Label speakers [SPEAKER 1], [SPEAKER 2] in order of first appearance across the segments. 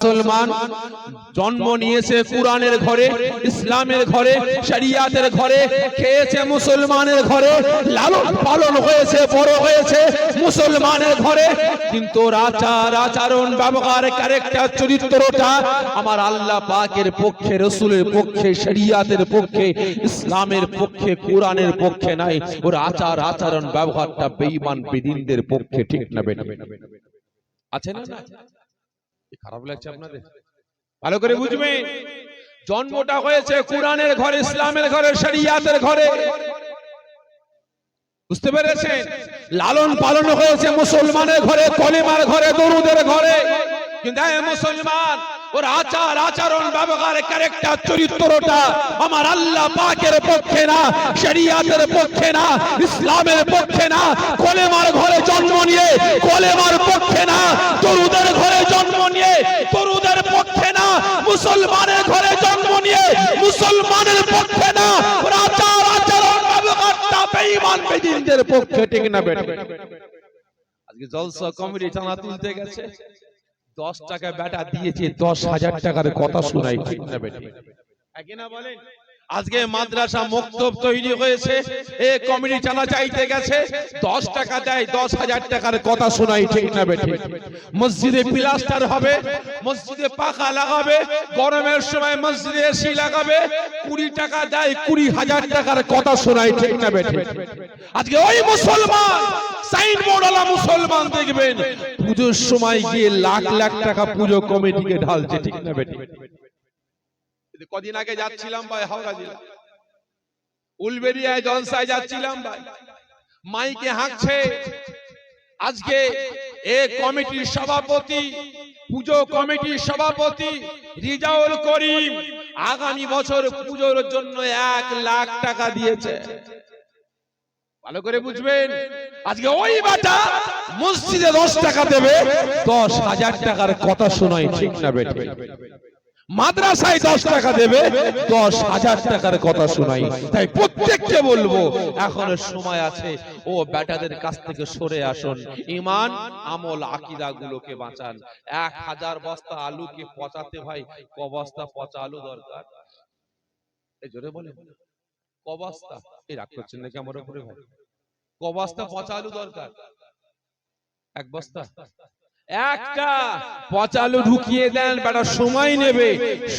[SPEAKER 1] মুসলমান জন্ম নিয়েছে কোরআনের ঘরে, ইসলামের ঘরে, শরিয়াতের ঘরে, খেয়েছে মুসলমানের ঘরে, লালন পালন হয়েছে, বড় হয়েছে মুসলমানের ঘরে। কিন্তু ওর আচার আচরণ ব্যবহার ক্যারেক্টার চরিত্রটা আমার আল্লাহ পাকের পক্ষে, রসুলের পক্ষে, শরিয়াতের পক্ষে, ইসলামের পক্ষে, কোরআনের পক্ষে নাই। ওর আচার আচরণ ব্যবহারটা বেঈমান, বেদিনদের পক্ষে ঠিক না বেটা আছে না? খারাপ লাগছে আপনাদের? ভালো করে বুঝবেন। জন্মটা হয়েছে কোরআনের ঘরে ইসলামের ঘরে শরিয়াতের ঘরে। বুঝতে পেরেছেন? লালন পালন হয়েছে মুসলমানের ঘরে কলিমার ঘরে দরুদের ঘরে। কিন্তু মুসলমান ওর আচার, আচরণ, ব্যবহার ক্যারেক্টার চরিত্রটা আমার আল্লাহ পাকের পক্ষে না, শরিয়াতের পক্ষে না, ইসলামের পক্ষে না, কলেমার ঘরে জন্ম নিয়ে, কলেমার পক্ষে না, তরুদের ঘরে জন্ম নিয়ে, তরুদের পক্ষে না, মুসলমানের ঘরে জন্ম নিয়ে, মুসলমানের পক্ষে না, ওর আচার, আচরণ, ব্যবহারটা বেঈমান বেদিনদের পক্ষে ঠিক না বেটা। আজকে জলসা কমিটি চাঁদা তুলতে গেছে। দশ টাকা বেটা দিয়েছে দশ হাজার টাকার কথা শোনাই। ঠিক না বেটি? একে না বলেন? আজকে মাদ্রাসা মক্তব তৈরি হয়েছে। এ কমিটি চাঁদা চাইতে গেছে। দশ টাকা দেয় দশ হাজার টাকার কথা শোনাই ঠিক না বেটি মসজিদে প্লাস্টার হবে মসজিদে পাখা লাগাবে গরমের সময় মসজিদে এসি লাগাবে কুড়ি টাকা দেয় কুড়ি হাজার টাকার কথা শোনাই ঠিক না বেটি আজকে ওই মুসলমান সাইনবোর্ডওয়ালা মুসলমান দেখবেন পুজোর সময় গিয়ে লাখ লাখ টাকা পুজো কমিটিকে ঢালছে ঠিক না যে কদিন আগে যাচ্ছিলাম ভাই হাওড়া জেলা। উলবেরিয়ায় জলসায় যাচ্ছিলাম ভাই। মাইকে হাঁকছে। আজকে এ কমিটির সভাপতি পুজো কমিটির সভাপতি রিজাউল করিম আগামী বছর পুজোর জন্য এক লাখ টাকা দিয়েছে। ভালো করে বুঝবেন আজকে ওই বাটা মসজিদে দশ টাকা দেবে। দশ হাজার টাকার কথা শোনাই ঠিক না বেটে মাদ্রাসায় দশ টাকা দেবে, দশ হাজার টাকার কথা শোনাই। তাই প্রত্যেককে বলব, এখনও সময় আছে, ও বেটাদের কাছ থেকে সরে আসুন। ইমান, আমল আকিদা গুলোকে বাঁচান। এক হাজার বস্তা আলুকে পচাতে ভাই, ক বস্তা পচা আলু দরকার? এই জোরে বলে ক বস্তা? এই রাগ করছেন নাকি আমার উপরে ভাই? ক বস্তা পচা আলু দরকার? এক বস্তা? একটা পচা আলু ঢুকিয়ে দেন, বেটা, সময় নেবে।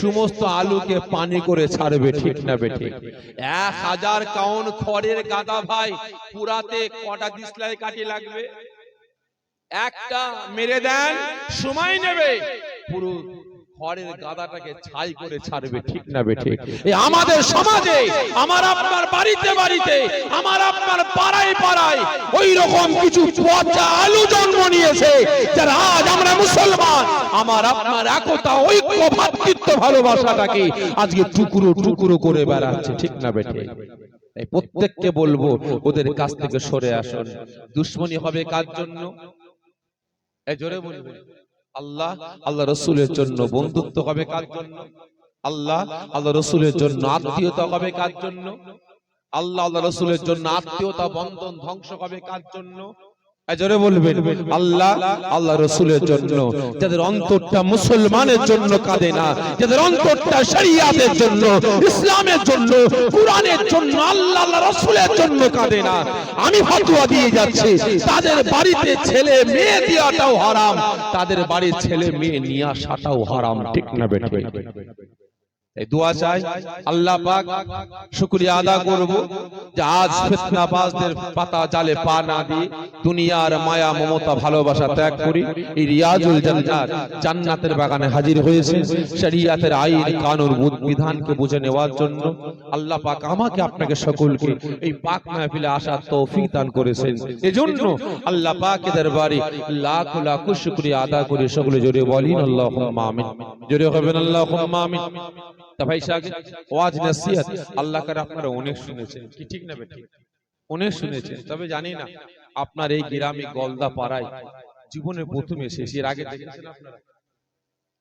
[SPEAKER 1] সমস্ত আলুকে পানি করে ছাড়বে, ঠিক না বেঠে এক হাজার কাউন খড়ের গাদা ভাই পুরাতে কটা দিসলাই কাটি লাগবে? একটা মেরে দেন, সময় নেবে। পুরো খড়ের গাদাটাকে ছাই করে ছাড়বে ঠিক না বেঠে এই আমাদের সমাজে আমার আপনার বাড়িতে বাড়িতে আমার আপনার পাড়ায় পাড়ায় ওই রকম কিছু পচা আলু জন্ম নিয়েছে যারা আজ আমরা মুসলমান আমার আপনার একতা ঐক্য ভাতৃত্ব ভালোবাসাটাকে আজকে টুকরো টুকরো করে বেড়াচ্ছে ঠিক না বেঠে তাই প্রত্যেককে বলব ওদের কাছ থেকে সরে আসুন। দুশ্মনী হবে কার জন্য? এই জোরে বলবে। আল্লাহ আল্লাহ রসুলের জন্য বন্ধুত্ব হবে কার জন্য? আল্লাহ আল্লাহ রসুলের জন্য আত্মীয়তা হবে কার জন্য? আল্লাহ আল্লাহ রসুলের জন্য আত্মীয়তা বন্ধন ধ্বংস হবে কার জন্য? জোরে বলবেন, আল্লাহ আল্লাহ রসুলের জন্য, যাদের অন্তরটা মুসলমানের জন্য কাঁদে না, যাদের অন্তরটা শরিয়াতের জন্য, ইসলামের জন্য, কোরআনের জন্য, আল্লাহ আল্লাহ রসুলের জন্য কাঁদে না। আমি ফতোয়া দিয়ে যাচ্ছি, তাদের বাড়িতে ছেলে মেয়ে দেওয়াটাও হারাম, তাদের বাড়ির ছেলে মেয়ে নিয়ে আসাটাও হারাম, ঠিক না বেঠে এই দোয়া চাই, আল্লাহ পাক শুকরিয়া আদা করব যে আজ ফিতনাবাজদের পাতা জালে পা না দিয়ে দুনিয়ার মায়া, মমতা, ভালোবাসা ত্যাগ করি। এই রিয়াজুল জান্নাত জান্নাতের বাগানে হাজির হয়েছে। শরিয়াতের আইন, কানুন বিধানকে বুঝে নেওয়ার জন্য আল্লাহ পাক আমাকে আপনাকে সকলকে এই পাক মাহফিলে আসার তৌফিক দান করেছেন। এজন্য আল্লাহ পাকের দরবারে লাখ লাখ শুকরিয়া আদা করে। সকলে জোরে বলেন, আল্লাহুম্মা আমিন। জোরে হবেন আল্লাহুম্মা আমিন। তা ভাই সাহেব ওয়াজ নসিহত আল্লাহ করে আপনারা অনেক শুনেছেন। কি ঠিক না ঠিক? অনেক শুনেছেন তবে জানি না আপনার এই গ্রামে গলদা পাড়ায় জীবনে প্রথম এসে এর আগে দেখেছেন আপনারা?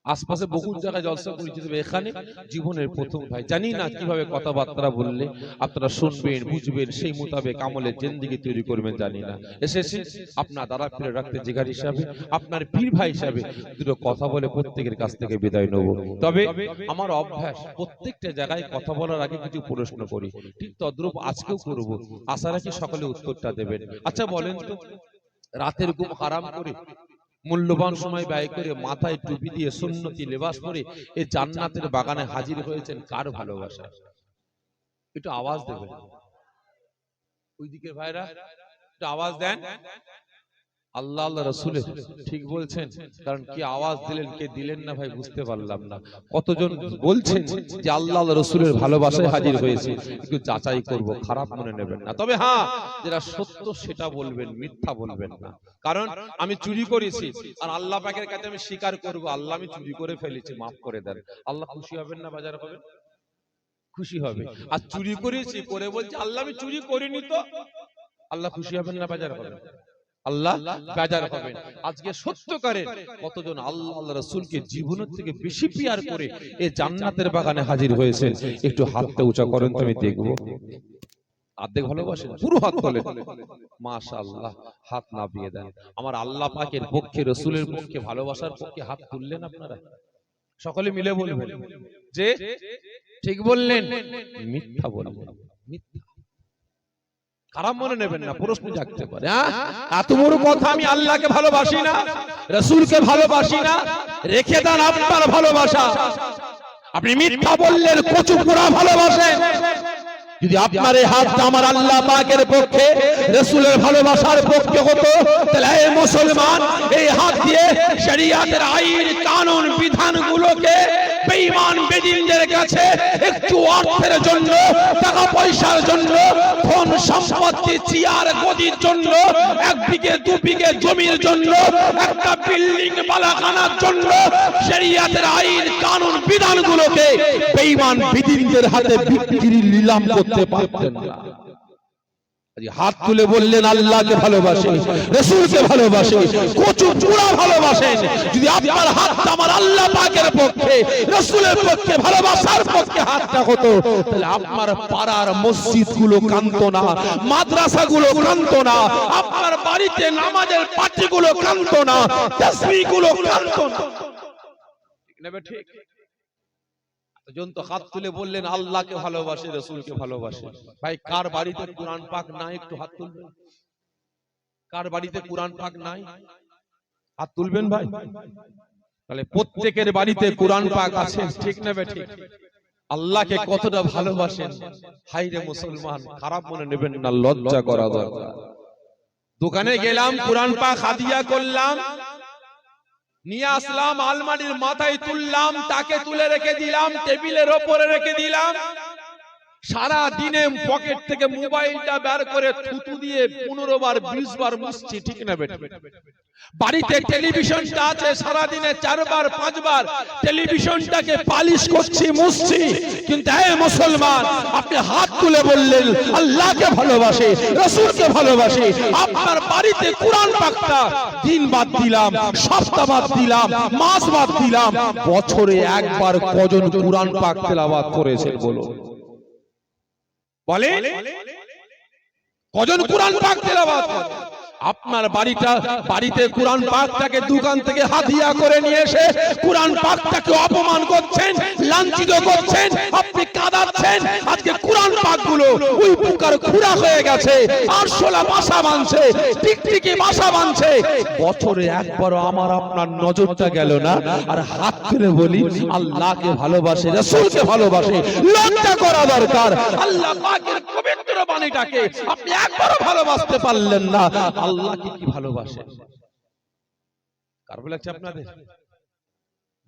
[SPEAKER 1] আশপাশে বহু জায়গায় জলসা করেছি তবে এখানে জীবনের প্রথম ভাই। জানি না কীভাবে কথাবার্তা বললে আপনারা শুনবেন বুঝবেন সেই মোতাবেক আমলের জেন্দিগি তৈরি করবেন জানি না। এসেছি আপনার দ্বারা ফিরে রাখতে জিগার হিসাবে আপনার পীর ভাই হিসাবে দুটো কথা বলে প্রত্যেকের কাছ থেকে বিদায় নেব। তবে আমার অভ্যাস প্রত্যেকটা জায়গায় কথা বলার আগে কিছু প্রশ্ন করি। ঠিক তদ্রূপ আজকেও করব। আশা রাখি সকলে উত্তরটা দেবেন। আচ্ছা বলেন তো। রাতের ঘুম হারাম করে মূল্যবান সময় ব্যয় করে মাথায় টুপি দিয়ে সুন্নতি লেবাস পরে এই জান্নাতের বাগানে হাজির হয়েছেন কার ভালোবাসা? একটু আওয়াজ দেবেন। ওইদিকে ভাইরা একটু আওয়াজ দেন। আল্লাহ আল্লাহ রসুলের ঠিক বলছেন, কারণ কি আওয়াজ দিলেন, কে দিলেন না ভাই বুঝতে পারলাম না। কতজন বলছেন যে আল্লাহ আল্লাহ রসুলের ভালোবাসায় হাজির হয়েছে, একটু যাচাই করব, খারাপ মনে নেবেন না। তবে হ্যাঁ যেটা সত্য সেটা বলবেন, মিথ্যা বলবেন না। কারণ আমি চুরি করেছি, আর আল্লাহ পাকের কাছে আমি স্বীকার করব, আল্লাহ আমি চুরি করে ফেলেছি, মাফ করে দেন। আল্লাহ খুশি হবেন না বাজার হবেন খুশি হবে। আর চুরি করেছি করে বলছি, আল্লাহ আমি চুরি করিনি তো। আল্লাহ খুশি হবেন না বাজার হবেন আল্লাহ বেজার হবেন আজকে সত্যকারের কতজন আল্লাহ আল্লাহ রসুলকে জীবনের থেকে বেশি পিয়ার করে এই জান্নাতের বাগানে হাজির হয়েছেন একটু হাতটা উঁচা করেন তো আমি দেখব। অর্ধেক ভালোবাসেন? পুরো হাত তোলেন। মাশাআল্লাহ হাত দেন। আমার আল্লাহ পাকের পক্ষে রসুলের পক্ষে ভালোবাসার পক্ষে হাত তুললেন আপনারা? সকলে মিলে বলবেন। যে ঠিক বললেন। মিথ্যা বললেন মিথ্যা খারাপ মনে নেবেন না প্রশ্ন জাগতে পারে? এত বড় কথা আমি আল্লাহকে ভালোবাসি না রসুলকে ভালোবাসি না রেখে দেন আপনার ভালোবাসা। আপনি মিথ্যা বললেন কচু পোড়া ভালোবাসেন। যদি আপনার এই হাতটা আমার আল্লাহ পাকের পক্ষে, রসুলের ভালোবাসার পক্ষে হতো, তাহলে এই মুসলমান, এই হাত দিয়ে শরিয়াতের আইন, কানুন, বিধানগুলোকে বেঈমান বেদিনদের কাছে একটু অর্থের জন্য টাকা পয়সার জন্য সম্পত্তি, চেয়ার, গদির জন্য, এক বিঘে, দু বিঘে জমির জন্য, একটা বিল্ডিং, বালাখানার জন্য শরিয়াতের আইন, কানুন, বিধানগুলোকে বেঈমান বেদিনদের হাতে বিক্রি, নিলাম করতে পারতেন না। হাত তুলে বললেন, আল্লাহকে ভালোবাসে রসুলকে ভালোবাসে কচু চূড়া ভালোবাসেন। যদি আপনার হাতটা আমার আল্লাহ পাকের পক্ষে, রসুলের পক্ষে, ভালোবাসার পক্ষে হাতটা হতো, তাহলে আপনার পাড়ার মসজিদগুলো কান্ত না মাদ্রাসা গুলো কান্ত না, আপনার বাড়িতে নামাজের পার্টি গুলো কান্ত না তসবি গুলো কান্ত না। ঠিক? তো হাত তুলে বললেন আল্লাহকে ভালোবাসে রসুলকে ভালোবাসে। ভাই কার বাড়িতে কোরআন পাক নাই একটু হাত তুলবেন? কার বাড়িতে কোরআন পাক নাই? হাত তুলবেন ভাই। তাহলে প্রত্যেকের বাড়িতে কোরআন পাক আছে ঠিক নেবে ঠিক আল্লাহকে কতটা ভালোবাসেন? হাই রে মুসলমান খারাপ মনে নেবেন না লজ্জা করা দরকার। দোকানে গেলাম কোরআন পাক হাদিয়া করলাম। নিয়ে আসলাম আলমারির মাথায় তুললাম, তাকে তুলে রেখে দিলাম, টেবিলের ওপরে রেখে দিলাম। সারা দিনে পকেট থেকে মোবাইলটা বের করে থুতু দিয়ে পনেরো বার, বিশ বার মুছছি, ঠিক না বেটা? বাড়িতে টেলিভিশনটা আছে সারা দিনে চারবার পাঁচবার টেলিভিশনটাকে পালিশ করছি মুছছি। কিন্তু এই মুসলমান আপনি হাত তুলে বললেন আল্লাহকে ভালোবাসে রসুলকে ভালোবাসে। আপনার বাড়িতে কোরআন পাকটা দিন বাদ দিলাম সপ্তাহ বাদ দিলাম মাস বাদ দিলাম। বছরে একবার কজন কোরআন পাক তেলাওয়াত করেছেন বলো বলে কজন কোরআন পাক তেলাওয়াত করে? আপনার বাড়িটা, বাড়িতে কোরআন পাকটাকে দোকান থেকে হাতিয়া করে নিয়ে এসে কোরআন পাকটাকে অপমান করছেন, লাঞ্ছিত করছেন, আপনি কাঁদাচ্ছেন। আজকে কোরআন পাকগুলো ওই পুকার খুঁড়া হয়ে গেছে আরশোলা বাসা বাঁধছে, টিকটিকি বাসা বাঁধছে। বছরে একবারও আমার আপনার নজরটা গেল না। আর হাত তুলে বলি, আল্লাহকে ভালোবাসে, রাসূলকে ভালোবাসে, লজ্জা করা দরকার। আল্লাহ পাকের পবিত্র বাণীটাকে আপনি একবারও ভালোবাসতে পারলেন না। আল্লাহকে কি ভালোবাসেন কার বলে লাগছে আপনাদের?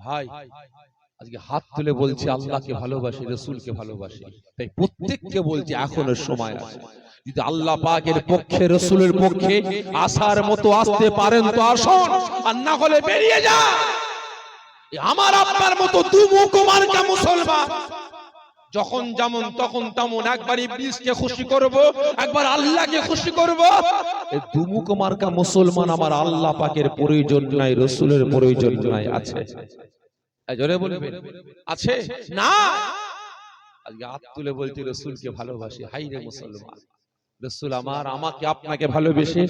[SPEAKER 1] ভাই আজকে হাত তুলে বলছি আল্লাহকে ভালোবাসি রসুলকে ভালোবাসি। তাই প্রত্যেককে বলছি এখনও সময় আছে। যদি আল্লাহ পাকের পক্ষে রসুলের পক্ষে আসার মতো আসতে পারেন তো আসুন। আর না হলে বেরিয়ে যা আমার আপনার মতো দু মুখমার মুসলমান। যখন যেমন তখন তেমন একবার ইবলিসকে খুশি করব একবার আল্লাহকে খুশি করব। এই দুমুখ মার্কা মুসলমান আমার আল্লাহ পাকের প্রয়োজন নাই রসুলের প্রয়োজন নাই আছে। এই জোরে বলবেন? আছে? না? আজকে হাত তুলে বলছি রসুলকে ভালোবাসি। হাই রে মুসলমান। রসুল আমার আমাকে আপনাকে ভালোবেসে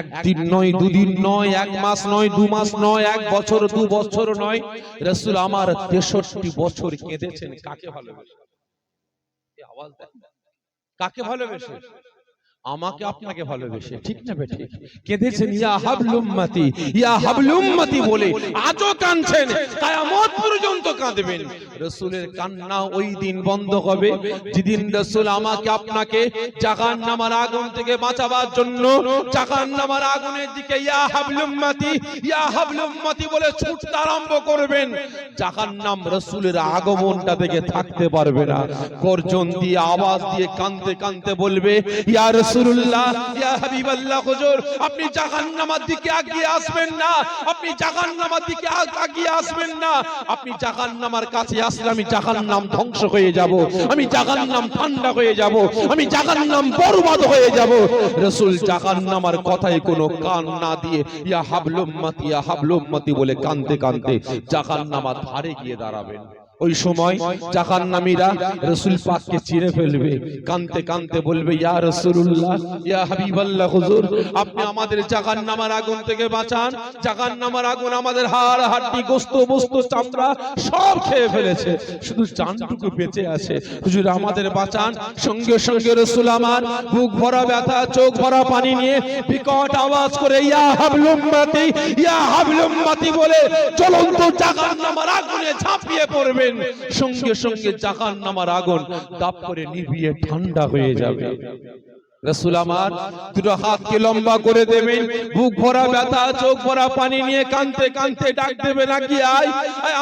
[SPEAKER 1] একদিন নয় দুদিন নয় এক মাস নয় দু মাস নয় এক বছর দু বছর নয় রসুল আমার তেষট্টি বছর কেঁদেছেন। কাকে ভালোবেসে? আওয়াজ দেন। কাকে ভালোবেসে আমাকে আপনাকে ভালোবেসে ঠিক না বেঠিক কেঁদেছেন ইয়া হাবলুম্মতি? ইয়া হাবলুম্মতি বলে আজও কাঁদছেন। কিয়ামত পর্যন্ত কাঁদবেন। রাসূলের কান্না ওই দিন বন্ধ হবে। যেদিন রাসূল আমাকে আপনাকে জাহান্নামের আগুন থেকে বাঁচাবার জন্য জাহান্নামের আগুনের দিকে ইয়া হাবলুম্মতি ইয়া হাবলুম্মতি বলে ছুটতে আরম্ভ করবেন। জাহান্নাম রাসূলের আগমনটা থেকে থাকতে পারবে না। গর্জন দিয়ে আওয়াজ দিয়ে কাঁদতে কাঁদতে বলবে ইয়া বরবাদ হয়ে কথায় কোনো কান না দিয়ে ইয়া ইয়া বলে কানতে কানতে জাহান্নামার ধারে গিয়ে দাঁড়াবেন। ওই সময় জাহান্নামীরা রাসূল পাককে চিরে ফেলবে, কানতে কানতে বলবে, ইয়া রাসূলুল্লাহ, ইয়া হাবিবাল্লাহ হুজুর, আপনি আমাদের জাহান্নামের আগুন থেকে বাঁচান। জাহান্নামের আগুন আমাদের হাড়, হাড্ডি, গোস্ত বস্তু চামড়া সব খেয়ে ফেলেছে। শুধু চানটুকু বেঁচে আছে। হুজুর, আমাদের বাঁচান। সঙ্গে সঙ্গে রসুল আমার বুক ভরা ব্যথা, চোখ ভরা পানি নিয়ে বিকট আওয়াজ করে, ইয়া হাবলুম্মাতি ইয়া হাবলুম্মাতি বলে জ্বলন্ত জাহান্নামের আগুনে ঝাঁপিয়ে পড়বেন সঙ্গে সঙ্গে জাহান্নামের আগুন দাপ করে নিভিয়ে ঠান্ডা হয়ে যাবে। রসুল আমার দুটো হাতকে লম্বা করে দেবেন, বুক ভরা ব্যথা, চোখ ভরা পানি নিয়ে কানতে কানতে ডাক দেবে নাকি আয়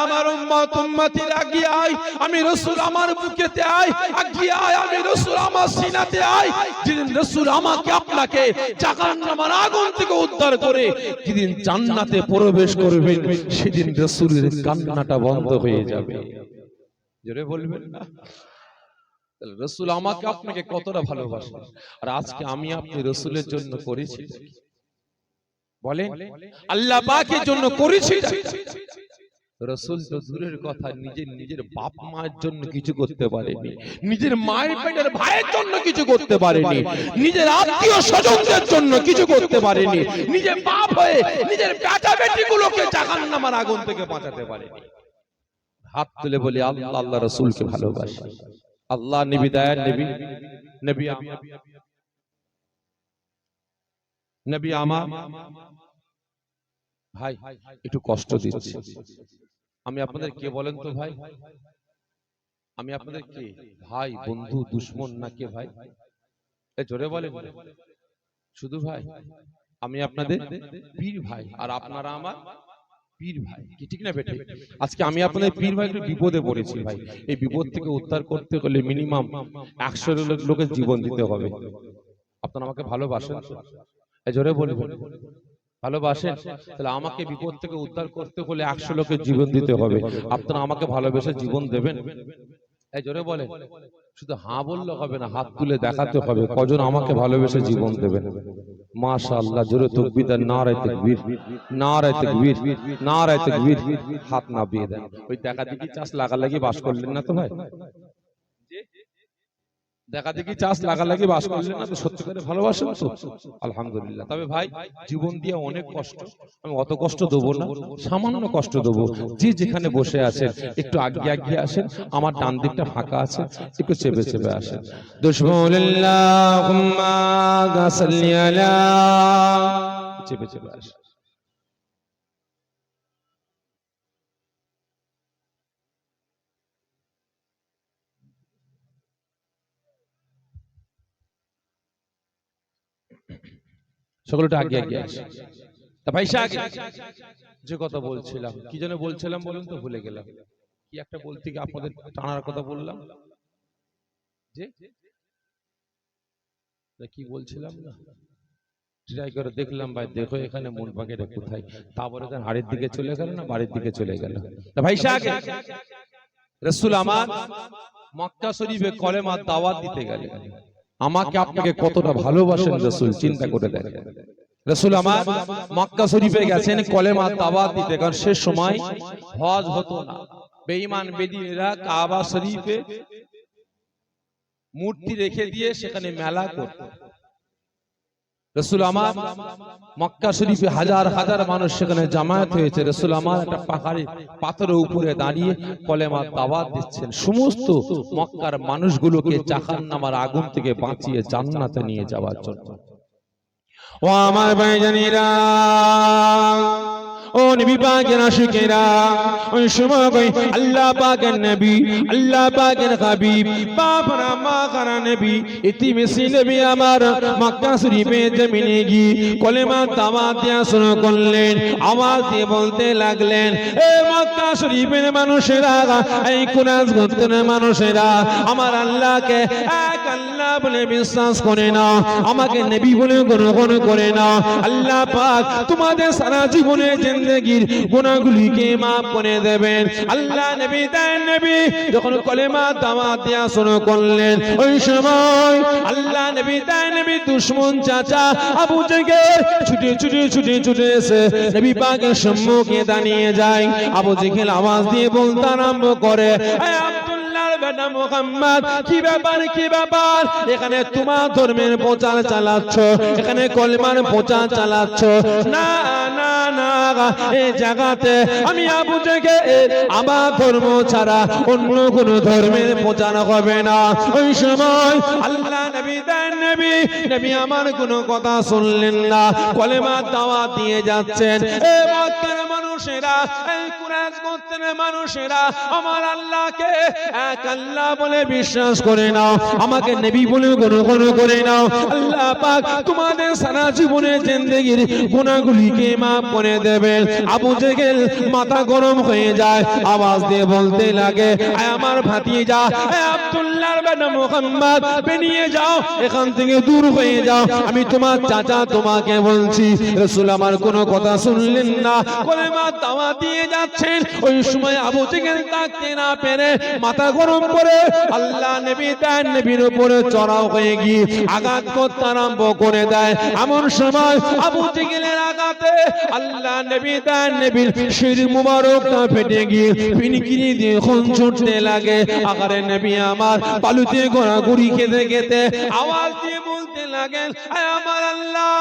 [SPEAKER 1] আমার উম্মত, উম্মতি, রাগি আয়, আমি রসুল আমার বুকেতে আয় আগিয়ে আয়, আমি রসুল আমার সিনাতে আয়। যেদিন রসুল আমাকে আপনাকে জাহান্নামের আগুন থেকে উদ্ধার করে যেদিন জান্নাতে প্রবেশ করবেন, সেদিন রসুলের কান্নাটা বন্ধ হয়ে যাবে। জোরে বলবেন না? রসুল আমাকে আপনাকে কতটা ভালোবাসে আর আজকে আমি আপনি রসুলের জন্য করেছি। বলেন আল্লাহ পাকের জন্য করেছি রসুল তো দূরের কথা নিজের নিজের বাপ মায়ের জন্য কিছু করতে পারেনি। নিজের মায়ের পেটের ভাইয়ের জন্য কিছু করতে পারেনি। নিজের আত্মীয় স্বজনদের জন্য কিছু করতে পারেনি। নিজের বাপ হয়ে নিজের বেটা বেটি গুলোকে জাহান্নামের আগুন থেকে বাঁচাতে পারেনি। হাত তুলে বলি আল্লাহ আল্লাহ রসুলকে ভালোবাসি। আল্লাহ নবী দয়ার নবী নবী। আমার নবী আমার ভাই একটু কষ্ট দিচ্ছি। আমি আপনাদের কে বলেন তো ভাই? আমি আপনাদের কে? ভাই বন্ধু দুশ্মন না কে ভাই? এ জোরে বলেন। শুধু ভাই আমি আপনাদের পীর ভাই। আর আপনারা আমার পীর ভাই। কি ঠিক না বেটে? আজকে আমি আপনাদের পীর ভাই একটু বিপদে পড়েছি ভাই। এই বিপদ থেকে উদ্ধার করতে হলে মিনিমাম একশো লোকের জীবন দিতে হবে। আপনারা আমাকে ভালোবাসেন। জোরে বলবেন। ভালোবাসেন। তাহলে আমাকে বিপদ থেকে উদ্ধার করতে হলে একশো লোকের জীবন দিতে হবে। আপনারা আমাকে ভালোবেসে জীবন দেবেন। এই জোরে বলে শুধু হাঁ বললে হবে না হাত তুলে দেখাতে হবে। কজন আমাকে ভালোবেসে জীবন দেবেন? মাশা আল্লাহ জোরে তকবীর নারায় তাকবীর নারে তাকবীর নারে তাকবীর হাত না বিয়ে দেন। ওই দেখা দেখি চাষ লাগা লাগি বাস করলেন না তো ভাই? দেখা দেখি চাষ লাগা লাগি বাস করলেন না সত্যি করে ভালোবাসেন তো? আলহামদুলিল্লাহ। তবে ভাই জীবন দিয়ে অনেক কষ্ট। আমি অত কষ্ট দেবো না সামান্য কষ্ট দেবো। যে যেখানে বসে আছেন একটু আগে আগে আসেন আমার ডান দিকটা ফাঁকা আছে একটু চেপে চেপে আসেন। আলা চেপে চেপে আসেন। সকলটা আগে আগে আসে তা পয়সা আগে যে কথা বলছিলাম কি যেন বলছিলাম বলুন তো ভুলে গেলাম। কি একটা বলতে গিয়ে আপনাদের টানার কথা বললাম? যে? কি বলছিলাম না? ট্রাই করে দেখলাম ভাই দেখো এখানে মন পাখিটা কোথায়। তারপরে তার হাড়ির দিকে চলে গেল না বাড়ির দিকে চলে গেল? তা ভাই আগে রসুল আমার মক্কা শরীফে কলেমা দাওয়াত দিতে গেলেন। আমাকে আপনাকে কতটা ভালোবাসেন রসুল? চিন্তা করে দেখেন। রসুল আমার মক্কা শরীফে গেছেন কলেমা তাবা দিতে কারণ সে সময় হজ হতো না। বেঈমান বেদিনেরা কাবা শরীফে মূর্তি রেখে দিয়ে সেখানে মেলা করত। রসুল আমার মক্কা শরীফে হাজার হাজার মানুষ সেখানে জামায়াত হয়েছে। রসুল আমার একটা পাহাড়ে পাথরের উপরে দাঁড়িয়ে কলেমা দাওয়াত দিচ্ছেন। সমস্ত মক্কার মানুষগুলোকে জাহান নামার আগুন থেকে বাঁচিয়ে জান্নাতে নিয়ে যাওয়ার জন্য। ও আমার ভাইজানিরা! ও নবী পাকের আশিকেরা ওই সময় কই আল্লাহ পাকের নবী, আল্লাহ পাকের হাবিব বাপরা মা কারা নবী ইতি মিছি নবী আমার মক্কা শরীফে জমিনে গিয়ে কলেমা দেয়া শুরু করলেন, আওয়াজ দিয়ে বলতে লাগলেন, এ মক্কা শরীফের মানুষেরা, এই কুরাজ গোত্রের মানুষেরা, আমার আল্লাহকে এক আল্লাহ বলে বিশ্বাস করে না, আমাকে নবী বলে গ্রহণ করে না, আল্লাহ পাক তোমাদের সারা জীবনে জিন্দগির গুনাহগুলিকে maaf করে দেবেন। আল্লাহ নবী তাই নবী যখন কলেমা দাওয়াত দেয়া শুরু করলেন, ওই সময় আল্লাহ নবী তাই নবী দুশমন চাচা আবু জেগে ছুটে ছুটে ছুটে ছুটে এসে নবী পাকের সম্মুখে দাঁড়িয়ে যায়। আবু জেগে আওয়াজ দিয়ে বলতে আরম্ভ করে, "এ আব্দুল্লাহর বেটা মুহাম্মদ? কি ব্যাপার কি ব্যাপার? এখানে তোমার ধর্মের প্রচার চালাচ্ছ, এখানে কলমার প্রচার চালাচ্ছ। না না না এই জায়গাতে আমি আবু জেগে আমার ধর্ম ছাড়া অন্য কোন ধর্মের প্রচার হবে না। ওই সময় আল্লাহ নবী, দেন নবী নবী আমার কোনো কথা শুনলেন না। কলেমা দাওয়া দিয়ে যাচ্ছেন। মানুষেরা এই কুরাইশ গোত্রের মানুষেরা, আমার আল্লাহকে এক আল্লাহ বলে বিশ্বাস করে নাও, আমাকে নবী বলে গ্রহণ করে নাও। আল্লাহ পাক তোমাদের সারা জীবনের জিন্দেগির গুনাহগুলিকে maaf করে দেবেন। আবু জেগেল মাথা গরম হয়ে যায়, আওয়াজ দিয়ে বলতে লাগে আমার ভাতিজা আব্দুল্লাহর বেটা মুহাম্মদ, বেরিয়ে যাও, এখান থেকে দূর হয়ে যাও। আমি তোমার চাচা তোমাকে বলছি, রাসূল আমার কোনো কথা শুনলেন না। কলেমা দাওয়া দিয়ে যাচ্ছেন। ওই সময় আবু জেগেল তাকতে না পেরে মাথা গরম করে আল্লাহ নবী তার নবীর উপরে চড়াও হয়ে গিয়ে আঘাত করতে আরম্ভ করে দেয়। এমন সময় আবু জিগিলের আঘাতে আল্লাহ নবী তার নবীর শির মুবারকটা ফেটে গিয়ে পিনকিনি দিয়ে খুন ছুটতে লাগে। আকারে নবী আমার বালুতে ঘোরাঘুরি খেতে খেতে আওয়াজ দিয়ে বলতে লাগেন, আয় আমার আল্লাহ,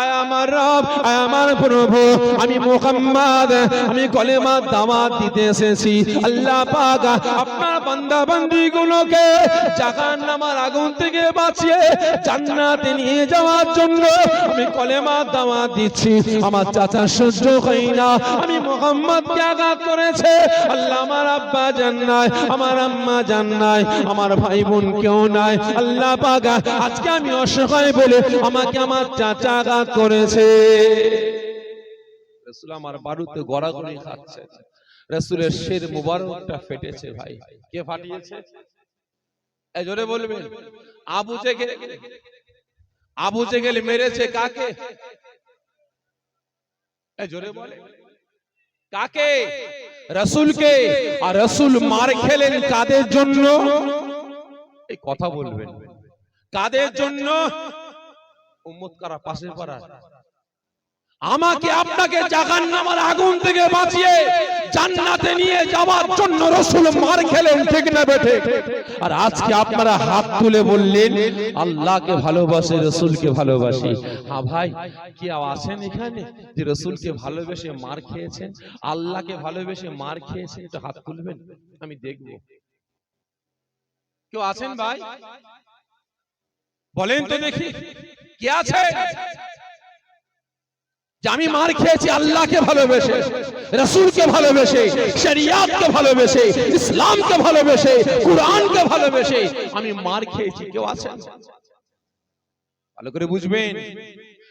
[SPEAKER 1] আয় আমার রব, আয় আমার প্রভু, আমি মুহাম্মদ, আমি কলেমা দাওয়াত দিতে এসেছি। আল্লাহ পাক, আপনার বান্দা বান্দি গুলোকে জাহান্নামের আগুন থেকে বাঁচিয়ে জান্নাতে নিয়ে যাওয়ার জন্য আমি কলেমা দাওয়াত দিচ্ছি। আমার চাচা সহ্য হয় না। আমি মোহাম্মদকে আঘাত করেছে। আল্লাহ আমার আব্বা জান্নায় আমার আম্মা জান্নায় আমার ভাই বোন কেউ নাই। আল্লাহ পাক, আজকে আমি অসহায় বলে আমাকে আমার চাচা আঘাত করেছে। রসুল আমার বাড়িতে গড়াগড়ি খাচ্ছে। রসুলের শের মুবারকটা ফেটেছে ভাই। কে ফাটিয়েছে? আবু আবু মেরেছে কাকে? বলে কাকে? রসুলকে। আর রসুল মার খেলেন কাদের জন্য? এই কথা বলবেন। কাদের জন্য? উম্মত কারা? পাশে পাড়া আমাকে আপনাকে জাহান্নামের আগুন থেকে বাঁচিয়ে জান্নাতে নিয়ে যাওয়ার জন্য রসুল মার খেলেন ঠিক না বেঠে আর আজকে আপনারা হাত তুলে বললেন আল্লাহকে ভালোবাসে রসুলকে ভালোবাসি। হ্যাঁ ভাই কি আছেন এখানে যে রসুলকে ভালোবেসে মার খেয়েছেন? আল্লাহকে ভালোবেসে মার খেয়েছেন? একটু হাত তুলবেন আমি দেখব। কেউ আছেন ভাই? বলেন তো দেখি কে আছে? যে আমি মার খেয়েছি আল্লাহকে ভালোবেসে রসুলকে ভালোবেসে শরিয়াতকে ভালোবেসে ইসলামকে ভালোবেসে কোরআনকে ভালোবেসে আমি মার খেয়েছি। কেউ আছেন ভালো করে বুঝবেন।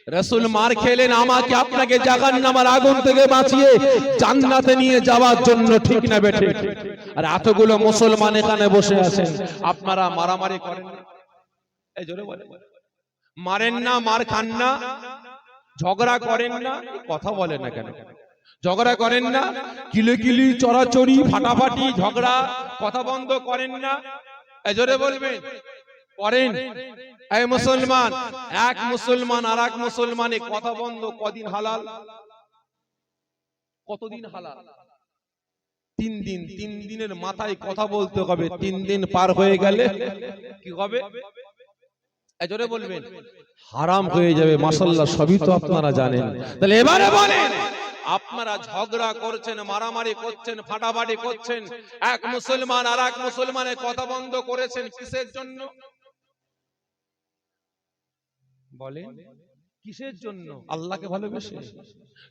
[SPEAKER 1] রসুল মার খেলেন আমাকে আপনাকে জাগান নামার আগুন থেকে বাঁচিয়ে জান্নাতে নিয়ে যাওয়ার জন্য ঠিক না বেঠে আর এতগুলো মুসলমান এখানে বসে আছেন আপনারা মারামারি করেন এই জোরে বলে। মারেন না মার খান না ঝগড়া করেন না কথা বলেন না কেন? ঝগড়া করেন না কিলি কিলি চড়াচড়ি ফাটাফাটি ঝগড়া কথা বন্ধ করেন না। এই জোরে বলবেন পড়েন এই মুসলমান এক মুসলমান আর এক মুসলমানে কথা বন্ধ কদিন হালাল? কতদিন হালাল? তিন দিন তিন দিনের মাথায় কথা বলতে হবে তিন দিন পার হয়ে গেলে কি হবে? জোরে বলবেন। হারাম হয়ে যাবে মাসাল্লাহ সবই তো আপনারা জানেন। তাহলে এবারে বলেন। আপনারা ঝগড়া করছেন মারামারি করছেন ফাটাফাটি করছেন এক মুসলমান আর এক মুসলমানের কথা বন্ধ করেছেন কিসের জন্য? বলেন। কিসের জন্য? আল্লাহকে ভালোবেসে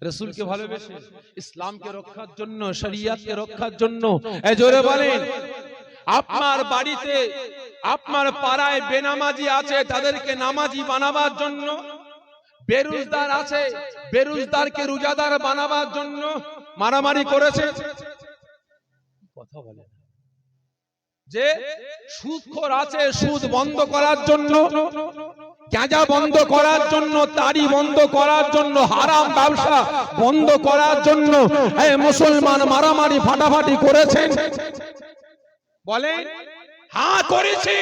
[SPEAKER 1] রসুলকে ভালোবেসে ইসলামকে রক্ষার জন্য শরিয়াতকে রক্ষার জন্য। এ জোরে বলেন। আপনার বাড়িতে আপনার পাড়ায় বেনামাজি আছে তাদেরকে নামাজি বানাবার জন্য। বেরুজদার আছে বেরুজদারকে রোজাদার বানাবার জন্য মারামারি করেছে। কথা বলে যে সুদখোর আছে সুদ বন্ধ করার জন্য গাঁজা বন্ধ করার জন্য তারি বন্ধ করার জন্য হারাম ব্যবসা বন্ধ করার জন্য মুসলমান মারামারি ফাটাফাটি করেছেন। বলেন হ্যাঁ করেছি।